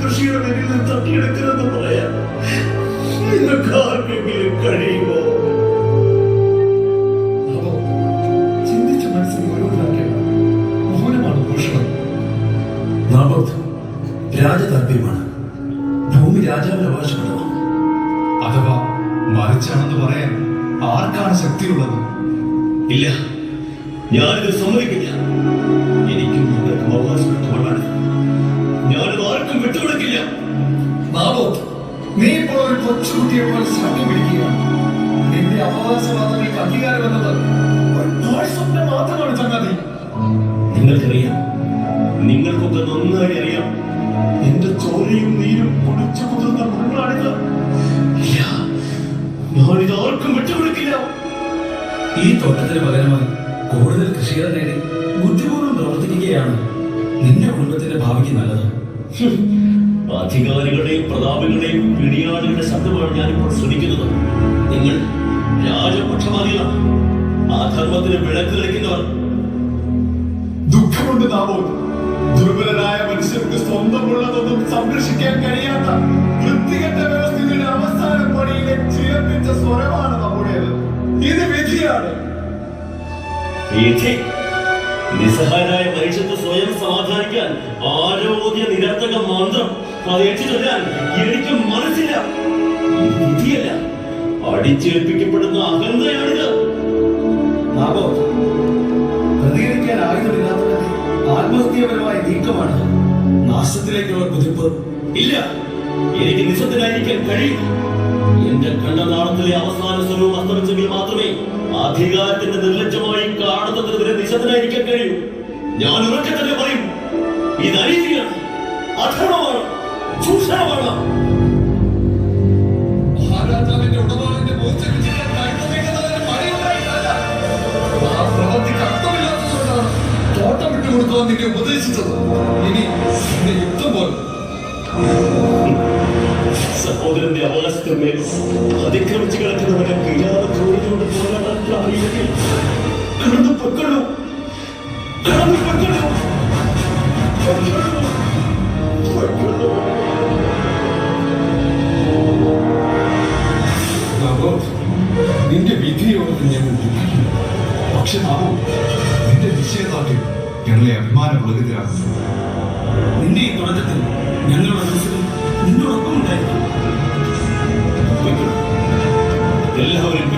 കൃഷിയുടെ പേരിൽ നിന്ന് തട്ടിയെടുക്കരുതെന്ന് പറയാൻ നിങ്ങൾക്ക് ആർക്കെങ്കിലും കഴിയുമോ നാബോധ് രാജതാല്പര്യമാണ് ഭൂമി രാജാവിന് അവകാശപ്പെടുന്നു അഥവാ മറിച്ചാണെന്ന് പറയാൻ ആർക്കാണ് ശക്തിയുള്ളത്? ഇല്ല. ഞാനിത് സമ്മതിക്കില്ല. എനിക്കും നിങ്ങൾക്കും അവകാശപ്പെട്ടവളാണ് ഞാനിത് ആർക്കും വിട്ടുകൊടുക്കില്ല. നാബോത്ത് നീ ഇപ്പോൾ ഒരു കൊച്ചുകുട്ടിയെ പോലെ ശക്തി പിടിക്കുകയാണ് നിന്റെ അവകാശവാദങ്ങൾക്ക് അംഗീകാരം നന്നായി അറിയാം. എന്റെ ചോരയും നീരും കുടിച്ചു കുതിർന്ന മണ്ണാണിത് ഇല്ല ഞാനിത് ആർക്കും വിട്ടുകൊടുക്കില്ല. ഈ തോട്ടത്തിന് പകരമായി കൂടുതൽ കൃഷികൾ നേടി ബുദ്ധിപൂർവം പ്രവർത്തിക്കുകയാണ് നിന്റെ കുടുംബത്തിന്റെ ഭാവിക്ക് നല്ലത്. അധികാരികളുടെയും പ്രതാപികളുടെയും പിടിയാളുകളുടെ ശബ്ദമാണ് ഞാനിപ്പോൾ ശ്രമിക്കുന്നത്. നിങ്ങൾ രാജപക്ഷപാതികളാണ്. അധർമ്മത്തിന് വിളക്ക് കളിക്കുന്നവർ ദുഃഖമുണ്ട് നാബോത്ത് ദുർബലരായ മനുഷ്യർക്ക് സ്വന്തമുള്ളതൊന്നും സംരക്ഷിക്കാൻ കഴിയാത്ത വൃത്തികെട്ട വ്യവസ്ഥയുടെ അവസാന പണിയിലെ ചിലപ്പിച്ച സ്വരമാണ് നമ്മുടേത്. ഇത് വിധിയാണ്. വിധി. നിസ്സഹായനായ മനുഷ്യർക്ക് സ്വയം സമാധാനിക്കാൻ ആരോഗ്യ നിരർത്ഥക മന്ത്രം അതേറ്റു ചൊല്ലാൻ എനിക്ക് മനസ്സില്ല. വിധിയല്ല. അടിച്ചേൽപ്പിക്കപ്പെടുന്ന അഹന്തയാണിത്. നാബോത്ത് ആത്മഹത്യാപരമായ നീക്കമാണ്. നാശത്തിലേക്കുള്ള കുതിപ്പ്. ഇല്ല എനിക്ക് നിശബ്ദനായിരിക്കാൻ കഴിയും എന്റെ കണ്ണനാളത്തിലെ അവസാന സ്വരൂപം അസ്തമിച്ചെങ്കിൽ മാത്രമേ അധികാരത്തിന്റെ നിർലജ്ജമായി കാണുന്നതിനെതിരെ നിശബ്ദനായിരിക്കാൻ കഴിയൂ. ഞാൻ ഉറക്കെ തന്നെ പറയും ഇത് അനീതിയാണ് അധർമ്മമാണ് ചൂഷണമാണ്. വിട്ടുകൊടുക്കുവാൻ നിന്നെ ഉപദേശിച്ചത്. ഇനി നിന്റെ യുദ്ധം പോലെ. സഹോദരന്റെ അവകാശത്തിന്മേൽ അതിക്രമിച്ചു കിടക്കുന്നവരെ കിരാതെ ചോദിച്ചുകൊണ്ട് പോരാടാൻ അറിയില്ലെങ്കിൽ കടന്നു പൊക്കൊള്ളൂ കടന്നു. നാബോത്ത്, നിന്റെ വിധിയോട് ഞാൻ പക്ഷെ നാബോ നിന്റെ നിശ്ചയദാർഢ്യം ഞങ്ങളെ അഭിമാനപുളകിതരാകുന്നു നിന്റെ എല്ലാവരും എല്ലാവരും